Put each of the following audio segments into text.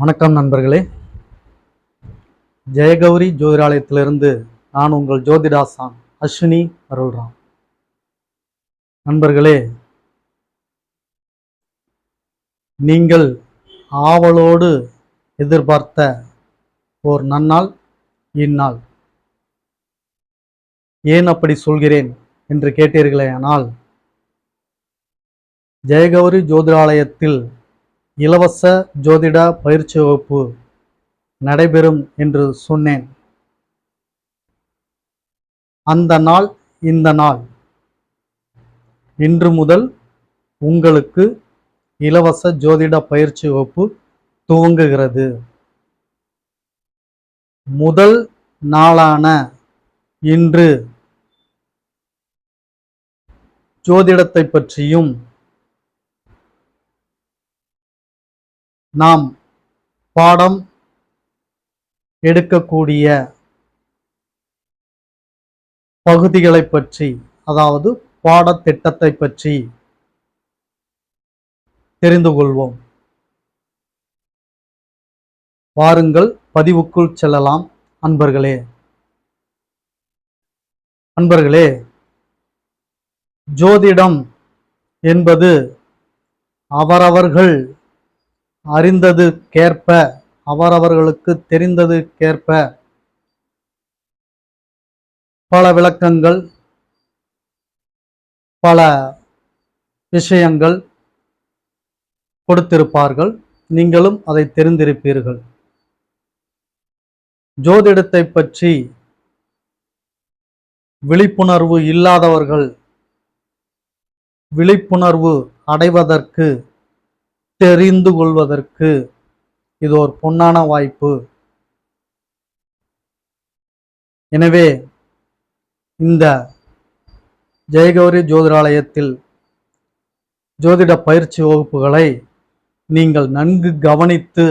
வணக்கம் நண்பர்களே. ஜெயகௌரி ஜோதிராலயத்திலிருந்து நான் உங்கள் ஜோதிடாசான் அஸ்வினி அருள்ராம். நண்பர்களே நீங்கள் ஆவலோடு எதிர்பார்த்த ஓர் நன்னாள் இந்நாள். ஏன் அப்படி சொல்கிறேன் என்று கேட்டீர்களேயானால் ஜெயகௌரி ஜோதிராலயத்தில் இலவச ஜோதிட பயிற்சி வகுப்பு நடைபெறும் என்று சொன்னேன். அந்த நாள் இந்த நாள். இன்று முதல் உங்களுக்கு இலவச ஜோதிட பயிற்சி வகுப்பு துவங்குகிறது. முதல் நாளான இன்று ஜோதிடத்தை பற்றியும் நாம் பாடம் எடுக்கக்கூடிய பகுதிகளை பற்றி அதாவது பாடத்திட்டத்தை பற்றி தெரிந்து கொள்வோம். வாருங்கள் பதிவுக்குள் செல்லலாம். அன்பர்களே அன்பர்களே ஜோதிடம் என்பது அவரவர்கள் அறிந்தது கேற்ப அவரவர்களுக்கு தெரிந்தது கேற்ப பல விளக்கங்கள் பல விஷயங்கள் கொடுத்திருப்பார்கள். நீங்களும் அதை தெரிந்திருப்பீர்கள். ஜோதிடத்தை பற்றி விழிப்புணர்வு இல்லாதவர்கள் விழிப்புணர்வு அடைவதற்கு தெரிந்து கொள்வதற்கு இது ஒரு பொன்னான வாய்ப்பு. எனவே இந்த ஜெயகௌரி ஜோதிடாலயத்தில் ஜோதிட பயிற்சி வகுப்புகளை நீங்கள் நன்கு கவனித்து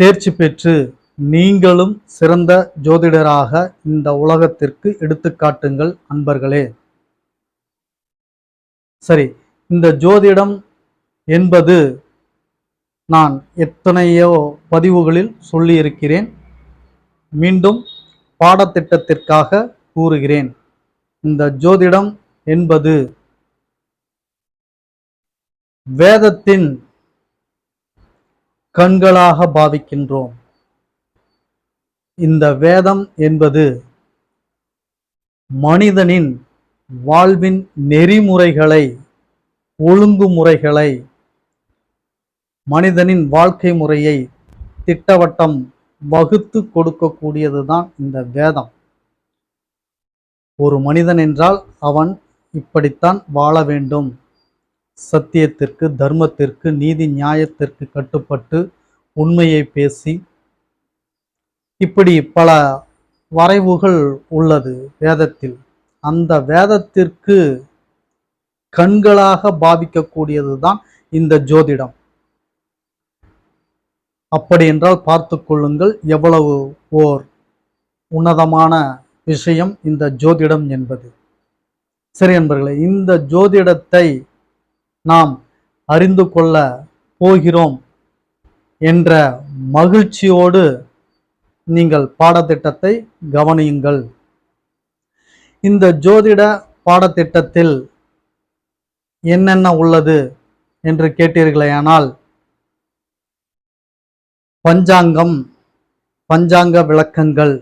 தேர்ச்சி பெற்று நீங்களும் சிறந்த ஜோதிடராக இந்த உலகத்திற்கு எடுத்துக்காட்டுங்கள் அன்பர்களே. சரி இந்த ஜோதிடம் என்பது நான் எத்தனையோ பதிவுகளில் சொல்லியிருக்கிறேன். மீண்டும் பாடத்திட்டத்திற்காக கூறுகிறேன். இந்த ஜோதிடம் என்பது வேதத்தின் கண்களாக பாவிக்கின்றோம். இந்த வேதம் என்பது மனிதனின் வாழ்வின் நெறிமுறைகளை ஒழுங்குமுறைகளை மனிதனின் வாழ்க்கை முறையை திட்டவட்டம் வகுத்து கொடுக்கக்கூடியதுதான் இந்த வேதம். ஒரு மனிதன் என்றால் அவன் இப்படித்தான் வாழ வேண்டும். சத்தியத்திற்கு தர்மத்திற்கு நீதி நியாயத்திற்கு கட்டுப்பட்டு உண்மையை பேசி இப்படி பல வரைவுகள் உள்ளது வேதத்தில். அந்த வேதத்திற்கு கண்களாக பாவிக்கக்கூடியதுதான் இந்த ஜோதிடம். அப்படி என்றால் பார்த்து கொள்ளுங்கள் எவ்வளவு ஓர் உன்னதமான விஷயம் இந்த ஜோதிடம் என்பது. சரி என்பர்களே இந்த ஜோதிடத்தை நாம் அறிந்து கொள்ள போகிறோம் என்ற மகிழ்ச்சியோடு நீங்கள் பாடத்திட்டத்தை கவனியுங்கள். இந்த ஜோதிட பாடத்திட்டத்தில் என்னென்ன உள்ளது என்று கேட்டீர்களேயானால் பஞ்சாங்கம் பஞ்சாங்க விளக்கங்கள்.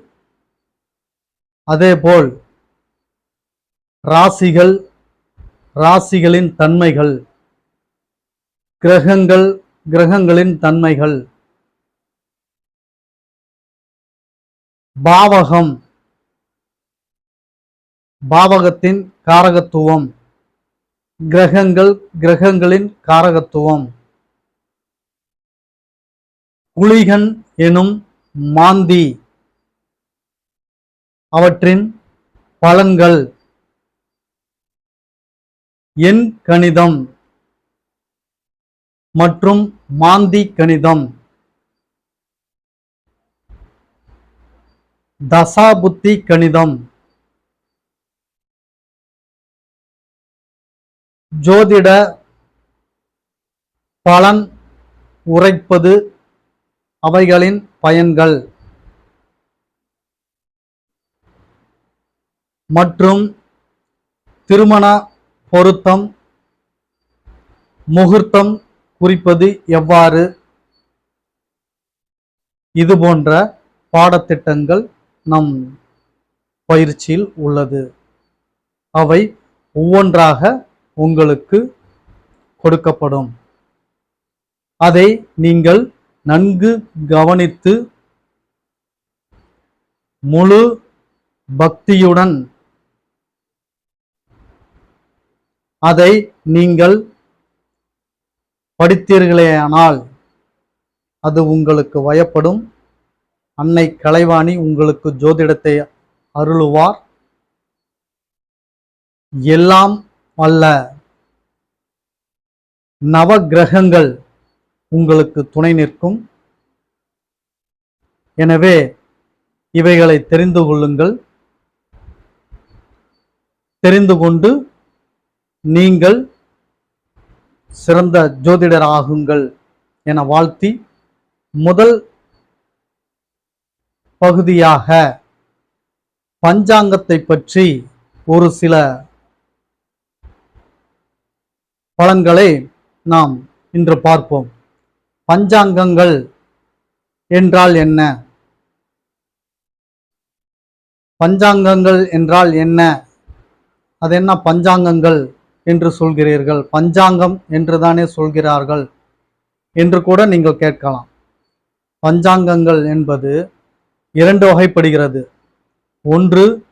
அதேபோல் ராசிகள் ராசிகளின் தன்மைகள் கிரகங்கள் கிரகங்களின் தன்மைகள். பாவகம் பாவகத்தின் காரகத்துவம். கிரகங்கள் கிரகங்களின் காரகத்துவம். குளிகன் எனும் மாந்தி. அவற்றின் பலன்கள். எண் கணிதம் மற்றும் மாந்தி கணிதம். தசாபுத்தி கணிதம். ஜோதிட பலன் உரைப்பது அவைகளின் பயன்கள். மற்றும் திருமண பொருத்தம் முகூர்த்தம் குறிப்பது எவ்வாறு? இது போன்ற பாடத்திட்டங்கள் நம் பயிற்சியில் உள்ளது. அவை ஒவ்வொன்றாக உங்களுக்கு கொடுக்கப்படும். அதை நீங்கள் நன்கு கவனித்து முழு பக்தியுடன் அதை நீங்கள் படித்தீர்களேயானால் அது உங்களுக்கு வயப்படும். அன்னை கலைவாணி உங்களுக்கு ஜோதிடத்தை அருளுவார். எல்லாம் அல்ல. நவ கிரகங்கள் உங்களுக்கு துணை நிற்கும். எனவே இவைகளை தெரிந்து கொள்ளுங்கள். தெரிந்து கொண்டு நீங்கள் சிறந்த ஜோதிடர் ஆகுங்கள் என வாழ்த்தி முதல் பகுதியாக பஞ்சாங்கத்தை பற்றி ஒரு சில பலன்களை நாம் இன்று பார்ப்போம். பஞ்சாங்கங்கள் என்றால் என்ன? பஞ்சாங்கங்கள் என்றால் என்ன? அது என்ன பஞ்சாங்கங்கள் என்று சொல்கிறீர்கள்? பஞ்சாங்கம் என்று தானே சொல்கிறார்கள் என்று கூட நீங்கள் கேட்கலாம். பஞ்சாங்கங்கள் என்பது இரண்டு வகைப்படுகிறது. ஒன்று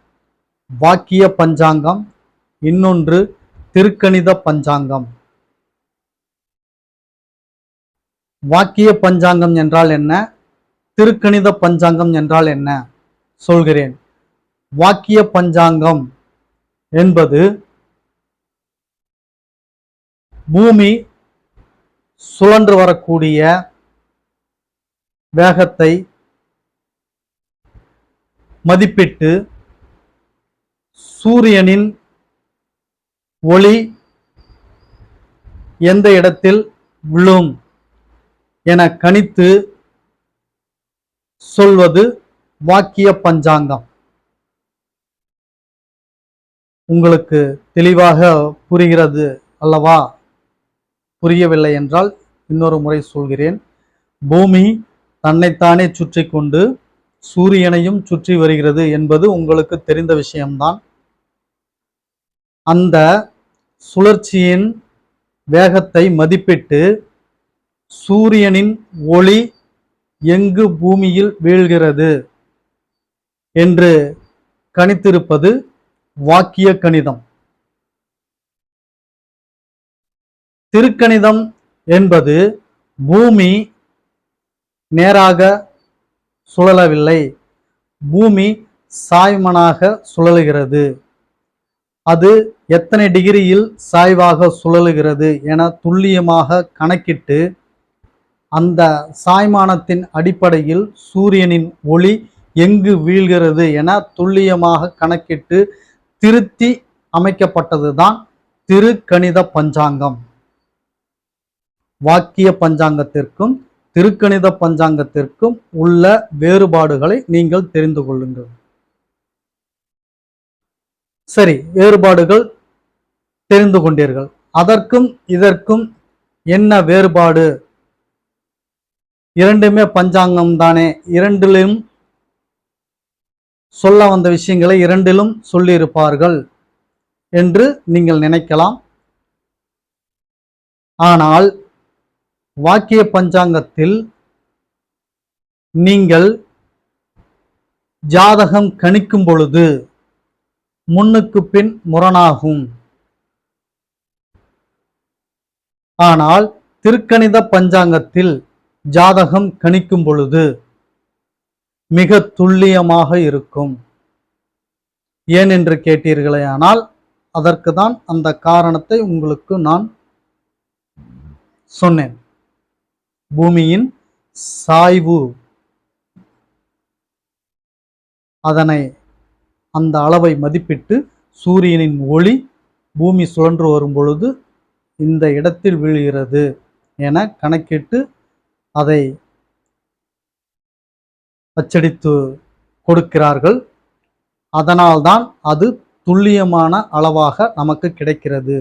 வாக்கிய பஞ்சாங்கம் இன்னொன்று திருக்கணித பஞ்சாங்கம். வாக்கிய பஞ்சாங்கம் என்றால் என்ன? திருக்கணித பஞ்சாங்கம் என்றால் என்ன? சொல்கிறேன். வாக்கிய பஞ்சாங்கம் என்பது பூமி சுழன்று வரக்கூடிய வேகத்தை மதிப்பிட்டு சூரியனின் ஒளி எந்த இடத்தில் விழும்? என கணித்து சொல்வது வாக்கிய பஞ்சாங்கம். உங்களுக்கு தெளிவாக புரிகிறது அல்லவா? புரியவில்லை என்றால் இன்னொரு முறை சொல்கிறேன். பூமி தன்னைத்தானே சுற்றி கொண்டு சூரியனையும் சுற்றி வருகிறது என்பது உங்களுக்கு தெரிந்த விஷயம்தான். அந்த சுழற்சியின் வேகத்தை மதிப்பிட்டு சூரியனின் ஒளி எங்கு பூமியில் வீழ்கிறது என்று கணித்திருப்பது வாக்கிய கணிதம். திருக்கணிதம் என்பது பூமி நேராக சுழலவில்லை. பூமி சாய்மனாக சுழலுகிறது. அது எத்தனை டிகிரியில் சாய்வாக சுழலுகிறது என துல்லியமாக கணக்கிட்டு அந்த சாய்மானத்தின் அடிப்படையில் சூரியனின் ஒளி எங்கு வீழ்கிறது என துல்லியமாக கணக்கிட்டு திருத்தி அமைக்கப்பட்டதுதான் திருக்கணித பஞ்சாங்கம். வாக்கிய பஞ்சாங்கத்திற்கும் திருக்கணித பஞ்சாங்கத்திற்கும் உள்ள வேறுபாடுகளை நீங்கள் தெரிந்து கொள்ளுங்கள். சரி வேறுபாடுகள் தெரிந்து கொண்டீர்கள். அதற்கும் இதற்கும் என்ன வேறுபாடு? இரண்டுமே பஞ்சாங்கம் தானே. இரண்டிலும் சொல்ல வந்த விஷயங்களை இரண்டிலும் சொல்லியிருப்பார்கள் என்று நீங்கள் நினைக்கலாம். ஆனால் வாக்கிய பஞ்சாங்கத்தில் நீங்கள் ஜாதகம் கணிக்கும் பொழுது முன்னுக்கு பின் முரணாகும். ஆனால் திருக்கணித பஞ்சாங்கத்தில் ஜாதகம் கணிக்கும் பொழுது மிக துல்லியமாக இருக்கும். ஏன் என்று கேட்டீர்களே ஆனால் அதற்கு தான் அந்த காரணத்தை உங்களுக்கு நான் சொன்னேன். பூமியின் சாய்வு அதனை அந்த அளவை மதிப்பிட்டு சூரியனின் ஒளி பூமி சுழன்று வரும் பொழுது இந்த இடத்தில் விழுகிறது என கணக்கிட்டு அதை அச்சடித்து கொடுக்கிறார்கள். அதனால்தான் அது துல்லியமான அளவாக நமக்கு கிடைக்கிறது.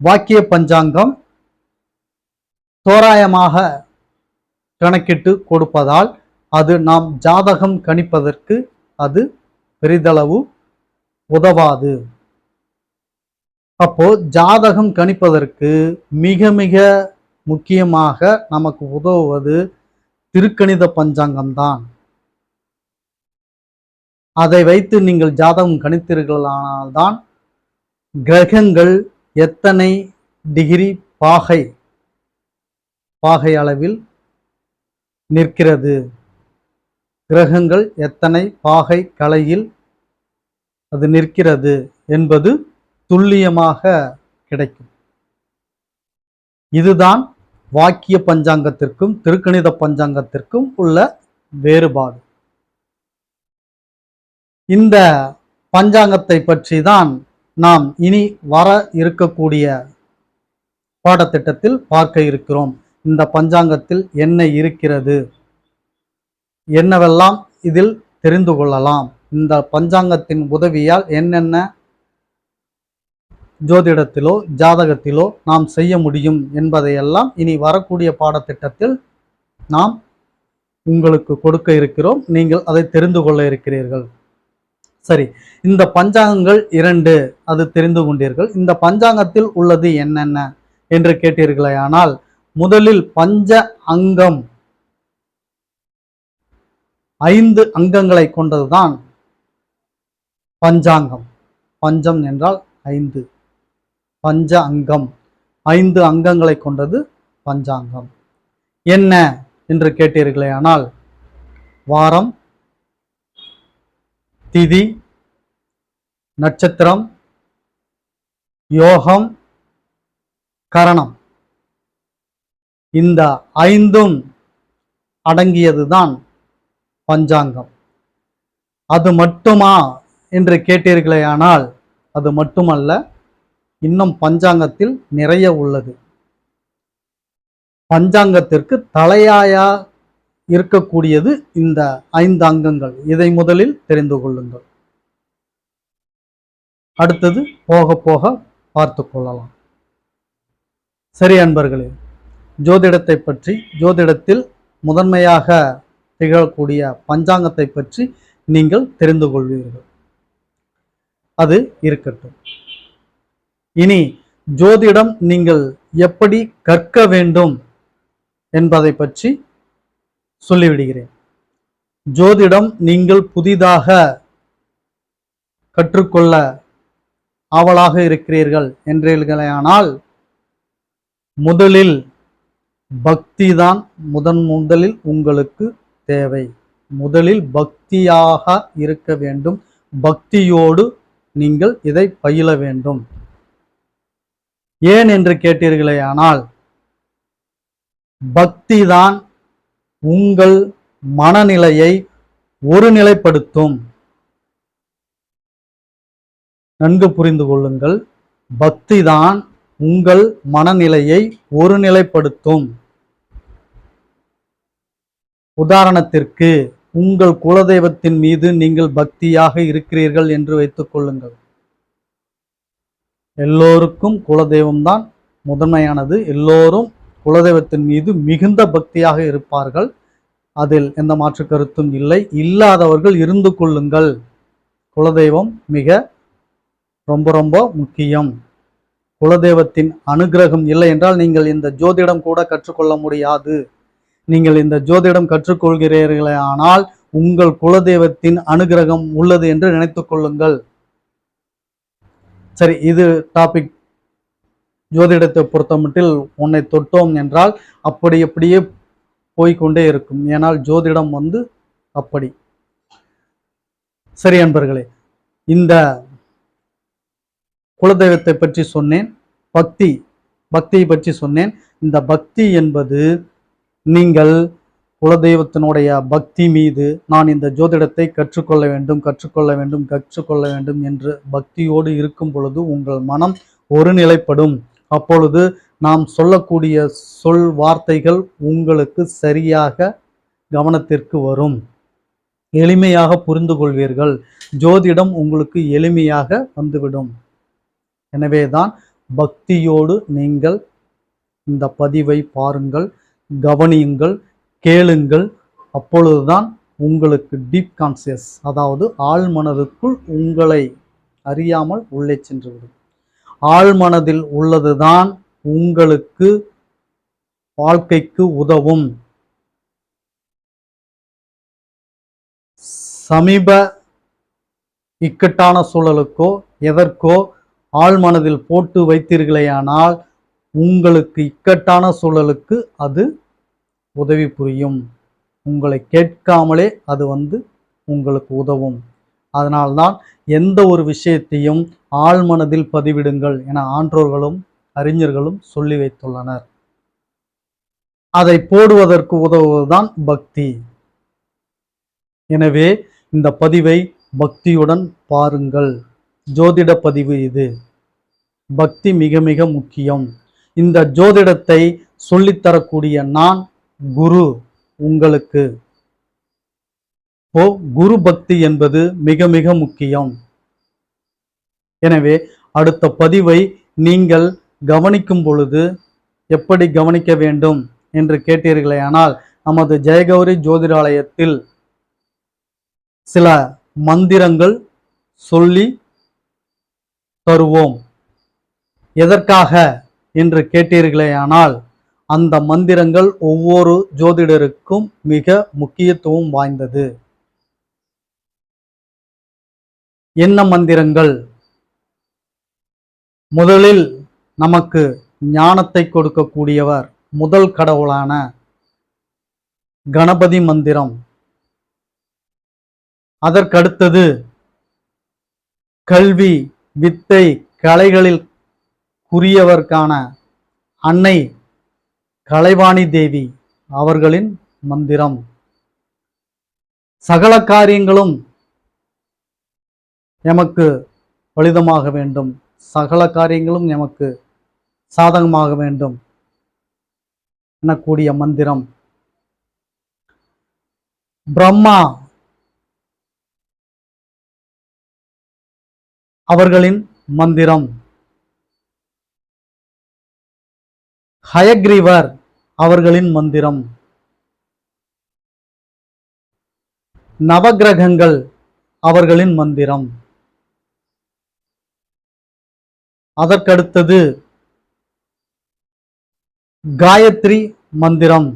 வாக்கிய பஞ்சாங்கம் தோராயமாக கணக்கிட்டு கொடுப்பதால் அது நாம் ஜாதகம் கணிப்பதற்கு அது பெரிதளவு உதவாது. அப்போ ஜாதகம் கணிப்பதற்கு மிக மிக முக்கியமாக நமக்கு உதவுவது திருக்கணித பஞ்சாங்கம்தான். அதை வைத்து நீங்கள் ஜாதகம் கணித்தீர்களானால்தான் கிரகங்கள் எத்தனை டிகிரி பாகை பாகை அளவில் நிற்கிறது? கிரகங்கள் எத்தனை பாகை கலையில் அது நிற்கிறது என்பது துல்லியமாக கிடைக்கும். இதுதான் வாக்கிய பஞ்சாங்கத்திற்கும் திருக்கணித பஞ்சாங்கத்திற்கும் உள்ள வேறுபாடு. இந்த பஞ்சாங்கத்தை பற்றி தான் நாம் இனி வர இருக்கக்கூடிய பாடத்திட்டத்தில் பார்க்க இருக்கிறோம். இந்த பஞ்சாங்கத்தில் என்ன இருக்கிறது? என்னவெல்லாம் இதில் தெரிந்து கொள்ளலாம்? இந்த பஞ்சாங்கத்தின் உதவியால் என்னென்ன ஜோதிடத்திலோ ஜாதகத்திலோ நாம் செய்ய முடியும் என்பதையெல்லாம் இனி வரக்கூடிய பாடத்திட்டத்தில் நாம் உங்களுக்கு கொடுக்க இருக்கிறோம். நீங்கள் அதை தெரிந்து கொள்ள இருக்கிறீர்கள். சரி இந்த பஞ்சாங்கங்கள் இரண்டு அது தெரிந்து கொண்டீர்கள். இந்த பஞ்சாங்கத்தில் உள்ளது என்னென்ன என்று கேட்டீர்களே ஆனால் முதலில் பஞ்ச அங்கம். ஐந்து அங்கங்களை கொண்டதுதான் பஞ்சாங்கம். பஞ்சம் என்றால் ஐந்து. பஞ்ச அங்கம் ஐந்து அங்கங்களை கொண்டது பஞ்சாங்கம். என்ன என்று கேட்டீர்களே ஆனால் வாரம் திதி நட்சத்திரம் யோகம் கரணம். இந்த ஐந்தும் அடங்கியதுதான் பஞ்சாங்கம். அது மட்டுமா என்று கேட்டீர்களே ஆனால் அது மட்டுமல்ல இன்னும் பஞ்சாங்கத்தில் நிறைய உள்ளது. பஞ்சாங்கத்திற்கு தலையாயா இருக்கக்கூடியது இந்த ஐந்து அங்கங்கள். இதை முதலில் தெரிந்து கொள்ளுங்கள். அடுத்தது போக போக பார்த்து கொள்ளலாம். சரி அன்பர்களே ஜோதிடத்தை பற்றி ஜோதிடத்தில் முதன்மையாக திகழக்கூடிய பஞ்சாங்கத்தை பற்றி நீங்கள் தெரிந்து கொள்வீர்கள். அது இருக்கட்டும். இனி ஜோதிடம் நீங்கள் எப்படி கற்க வேண்டும் என்பதை பற்றி சொல்லிவிடுகிறேன். ஜோதிடம் நீங்கள் புதிதாக கற்றுக்கொள்ள ஆவலாக இருக்கிறீர்கள் என்றீர்களேயானால் முதலில் பக்தி தான் முதன் முதலில் உங்களுக்கு தேவை. முதலில் பக்தியாக இருக்க வேண்டும். பக்தியோடு நீங்கள் இதை பயில வேண்டும். ஏன் என்று கேட்டீர்களே ஆனால் பக்தி தான் உங்கள் மனநிலையை ஒருநிலைப்படுத்தும். நன்கு புரிந்து கொள்ளுங்கள். பக்தி தான் உங்கள் மனநிலையை ஒருநிலைப்படுத்தும். உதாரணத்திற்கு உங்கள் குலதெய்வத்தின் மீது நீங்கள் பக்தியாக இருக்கிறீர்கள் என்று வைத்துக் கொள்ளுங்கள். எல்லோருக்கும் குலதெய்வம் தான் முதன்மையானது. எல்லோரும் குலதெய்வத்தின் மீது மிகுந்த பக்தியாக இருப்பார்கள். அதில் எந்த மாற்று கருத்தும் இல்லை. இல்லாதவர்கள் இருந்து கொள்ளுங்கள். குலதெய்வம் மிக ரொம்ப ரொம்ப முக்கியம். குலதெய்வத்தின் அனுகிரகம் இல்லை என்றால் நீங்கள் இந்த ஜோதிடம் கூட கற்றுக்கொள்ள முடியாது. நீங்கள் இந்த ஜோதிடம் கற்றுக்கொள்கிறீர்களே ஆனால் உங்கள் குலதெய்வத்தின் அனுகிரகம் உள்ளது என்று நினைத்து கொள்ளுங்கள். சரி இது டாபிக் ஜோதிடத்தை பொறுத்தமட்டில் உன்னை தொட்டோம் என்றால் அப்படி அப்படியே போய்க்கொண்டே இருக்கும். ஏனால் ஜோதிடம் வந்து அப்படி. சரி அன்பர்களே இந்த குலதெய்வத்தை பற்றி சொன்னேன் பக்தி பக்தியை பற்றி சொன்னேன். இந்த பக்தி என்பது நீங்கள் குலதெய்வத்தினுடைய பக்தி மீது நான் இந்த ஜோதிடத்தை கற்றுக்கொள்ள வேண்டும் கற்றுக்கொள்ள வேண்டும் கற்றுக்கொள்ள வேண்டும் என்று பக்தியோடு இருக்கும் பொழுது உங்கள் மனம் ஒருநிலைப்படும். அப்பொழுது நாம் சொல்லக்கூடிய சொல் வார்த்தைகள் உங்களுக்கு சரியாக கவனத்திற்கு வரும். எளிமையாக புரிந்து கொள்வீர்கள். ஜோதிடம் உங்களுக்கு எளிமையாக வந்துவிடும். எனவேதான் பக்தியோடு நீங்கள் இந்த பதிவை பாருங்கள் கவனியுங்கள். கேளுங்கள். அப்பொழுதுதான் உங்களுக்கு டீப் கான்சியஸ் அதாவது ஆழ்மனதுக்குள் உங்களை அறியாமல் உள்ளே சென்றுவிடும். ஆழ்மனதில் உள்ளதுதான் உங்களுக்கு வாழ்க்கைக்கு உதவும். சமீப இக்கட்டான சூழலுக்கோ எதற்கோ ஆழ்மனதில் போட்டு வைத்தீர்களேயானால் உங்களுக்கு இக்கட்டான சூழலுக்கு அது உதவி புரியும். உங்களை கேட்காமலே அது வந்து உங்களுக்கு உதவும். அதனால்தான் எந்த ஒரு விஷயத்தையும் ஆழ்மனதில் பதிவிடுங்கள் என ஆன்றோர்களும் அறிஞர்களும் சொல்லி வைத்துள்ளனர். அதை போடுவதற்கு உதவுவதுதான் பக்தி. எனவே இந்த பதிவை பக்தியுடன் பாருங்கள். ஜோதிட பதிவு இது. பக்தி மிக மிக முக்கியம். இந்த ஜோதிடத்தை சொல்லித்தரக்கூடிய நான் குரு உங்களுக்கு. ஓ குரு பக்தி என்பது மிக மிக முக்கியம். எனவே அடுத்த பதிவை நீங்கள் கவனிக்கும் பொழுது எப்படி கவனிக்க வேண்டும் என்று கேட்டீர்களே ஆனால் நமது ஜெயகௌரி ஜோதிடாலயத்தில் சில மந்திரங்கள் சொல்லி தருவோம். எதற்காக? என்று கேட்டீர்களேயானால் அந்த மந்திரங்கள் ஒவ்வொரு ஜோதிடருக்கும் மிக முக்கியத்துவம் வாய்ந்தது. என்ன மந்திரங்கள்? முதலில் நமக்கு ஞானத்தை கொடுக்கக்கூடியவர் முதல் கடவுளான கணபதி மந்திரம். அதற்கடுத்தது கல்வி வித்தை கலைகளில் குறியவர்க்கான அன்னை கலைவாணி தேவி அவர்களின் மந்திரம். சகல காரியங்களும் எமக்கு பலிதமாக வேண்டும். சகல காரியங்களும் எமக்கு சாதகமாக வேண்டும் எனக்கூடிய மந்திரம். பிரம்மா அவர்களின் மந்திரம். ஹயக்ரீவர் அவர்களின் மந்திரம். நவகிரகங்கள் அவர்களின் மந்திரம். அதற்கடுத்தது காயத்ரி மந்திரம்.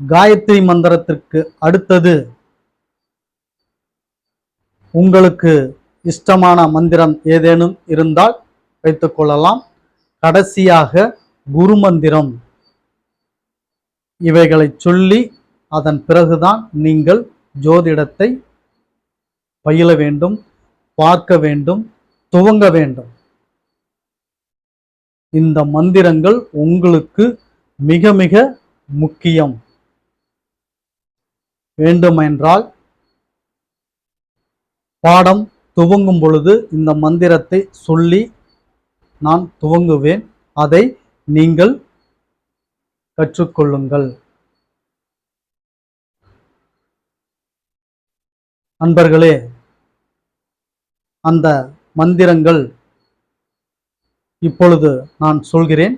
காயத்ரி மந்திரத்திற்கு அடுத்தது உங்களுக்கு இஷ்டமான மந்திரம் ஏதேனும் இருந்தால் வைத்துக்கொள்ளலாம் கடைசியாக குரு மந்திரம் இவைகளை சொல்லி அதன் பிறகுதான் நீங்கள் ஜோதிடத்தை பயில வேண்டும் பார்க்க வேண்டும் துவங்க வேண்டும். இந்த மந்திரங்கள் உங்களுக்கு மிக மிக முக்கியம். வேண்டுமென்றால் பாடம் துவங்கும் பொழுது இந்த மந்திரத்தை சொல்லி நான் துவங்குவேன். அதை நீங்கள் கற்றுக்கொள்ளுங்கள். நண்பர்களே அந்த மந்திரங்கள் இப்பொழுது நான் சொல்கிறேன்.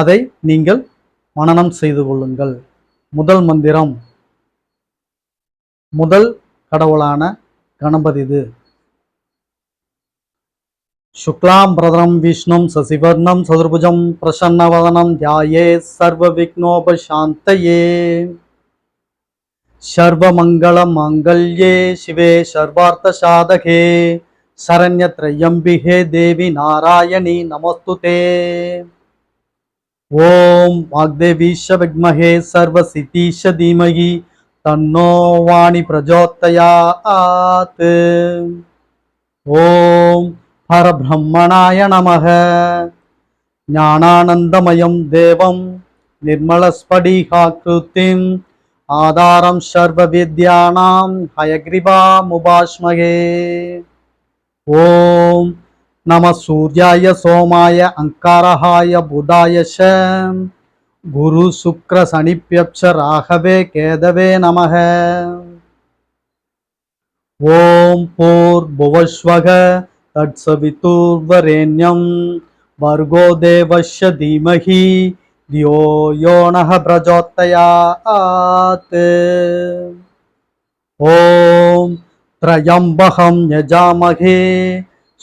அதை நீங்கள் மனனம் செய்து கொள்ளுங்கள். முதல் மந்திரம் முதல் கடவுளான கணபதி இது. शुक्लां प्रदरं विष्णुं शशिवर्णं चतुर्भुजं प्रसन्नवदनं ध्याये सर्वविघ्नोपशान्तये सर्वमङ्गलमाङ्गल्ये शिवे सर्वार्थसाधके शरण्यत्रयम्बिके देवि नारायणी नमोऽस्तु ते ॐ वाग्देवीश विद्महे सर्वसिद्धीश धीमहि तन्नो वाणि प्रचोदयात् ॐ பரபிரம்மணாய நமக ஞானானந்தமயம் தேவம் நிர்மலஸ்படிகாக்கிருத்திம் ஆதாரம் சர்வ வித்யானாம் ஹயக்ரிபா முபாஷ்மகே ஓம் நம சூர்யாய சோமாய அங்காரஹாய புதாய ச குரு சுக்ர சனிப்பியப்ச ராகவே तत्सवितुर्वरेण्यं भर्गो देवस्य धीमहि धियो यो नः भ्रजोत्तयात् ॐ त्रयम्बहं यजामहे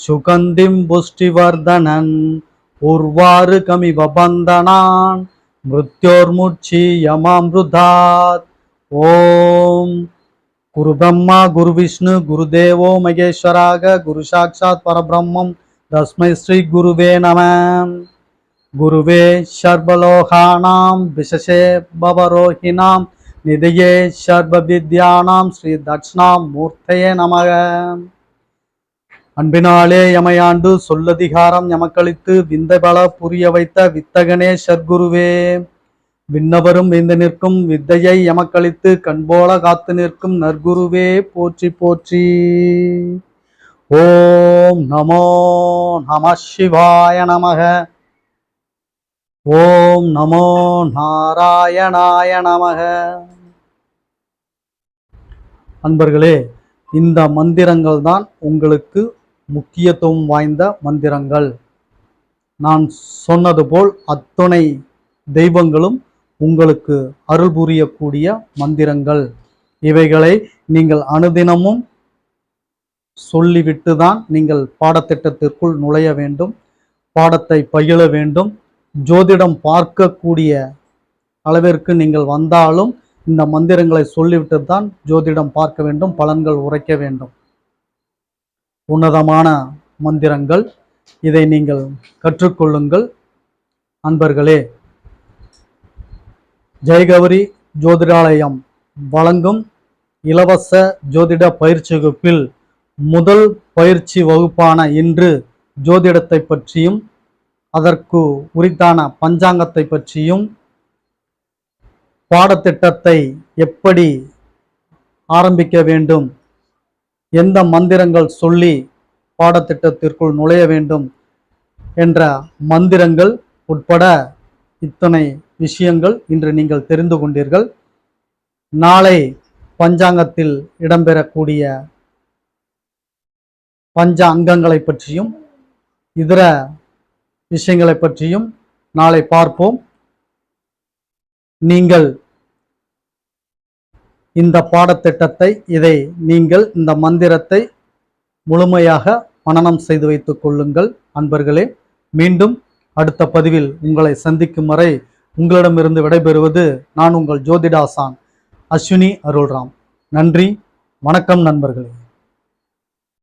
सुगन्धिं पुष्टिवर्धनन् उर्वारुकमिव बन्धनान् मृत्योर्मूर्छी ॐ குரு பிரம்மா குரு விஷ்ணு குரு தேவோ மகேஸ்வராக குரு சாட்சாத் பரபிரம்மம். தஸ்மை ஸ்ரீ குருவே நம. குருவே சர்வலோகானாம் விசசே பவரோஹினாம் நிதையே சர்வ வித்யானாம் ஸ்ரீ தட்சிணாம் மூர்த்தையே நமக அன்பினாலே எமையாண்டு சொல்லதிகாரம் எமக்களித்து விந்தை பல புரிய வைத்த வித்தகனே சர்க்குருவே. விண்ணவரும் விந்து நிற்கும் வித்தையை எமக்களித்து கண்போல காத்து நிற்கும் நற்குருவே போற்றி போற்றி. ஓம் நமோ நம சிவாய நமக. ஓம் நமோ நாராயணாய நமக. அன்பர்களே இந்த மந்திரங்கள் தான் உங்களுக்கு முக்கியத்துவம் வாய்ந்த மந்திரங்கள். நான் சொன்னது போல் அத்துணை தெய்வங்களும் உங்களுக்கு அருள் புரியக்கூடிய மந்திரங்கள். இவைகளை நீங்கள் அனுதினமும் சொல்லிவிட்டு தான் நீங்கள் பாடத்திட்டத்திற்குள் நுழைய வேண்டும் பாடத்தை பயில வேண்டும். ஜோதிடம் பார்க்கக்கூடிய அளவிற்கு நீங்கள் வந்தாலும் இந்த மந்திரங்களை சொல்லிவிட்டு தான் ஜோதிடம் பார்க்க வேண்டும் பலன்கள் உரைக்க வேண்டும். உன்னதமான மந்திரங்கள். இதை நீங்கள் கற்றுக்கொள்ளுங்கள். அன்பர்களே ஜெயகௌரி ஜோதிடாலயம் வழங்கும் இலவச ஜோதிட பயிற்சி வகுப்பில் முதல் பயிற்சி வகுப்பான இன்று ஜோதிடத்தை பற்றியும் அதற்கு உரித்தான பஞ்சாங்கத்தை பற்றியும் பாடத்திட்டத்தை எப்படி ஆரம்பிக்க வேண்டும் எந்த மந்திரங்கள் சொல்லி பாடத்திட்டத்திற்குள் நுழைய வேண்டும் என்ற மந்திரங்கள் உட்பட இத்தனை விஷயங்கள் இன்று நீங்கள் தெரிந்து கொண்டீர்கள். நாளை பஞ்சாங்கத்தில் இடம்பெறக்கூடிய பஞ்ச அங்கங்களை பற்றியும் இதர விஷயங்களை பற்றியும் நாளை பார்ப்போம். நீங்கள் இந்த பாடத்திட்டத்தை இதை நீங்கள் இந்த மந்திரத்தை முழுமையாக மனனம் செய்து வைத்துக் கொள்ளுங்கள் அன்பர்களே. மீண்டும் அடுத்த பதிவில் உங்களை சந்திக்கும் வரை உங்களிடமிருந்து விடைபெறுவது நான் உங்கள் ஜோதிடாசான் அஸ்வினி அருள்ராம். நன்றி வணக்கம் நண்பர்களே.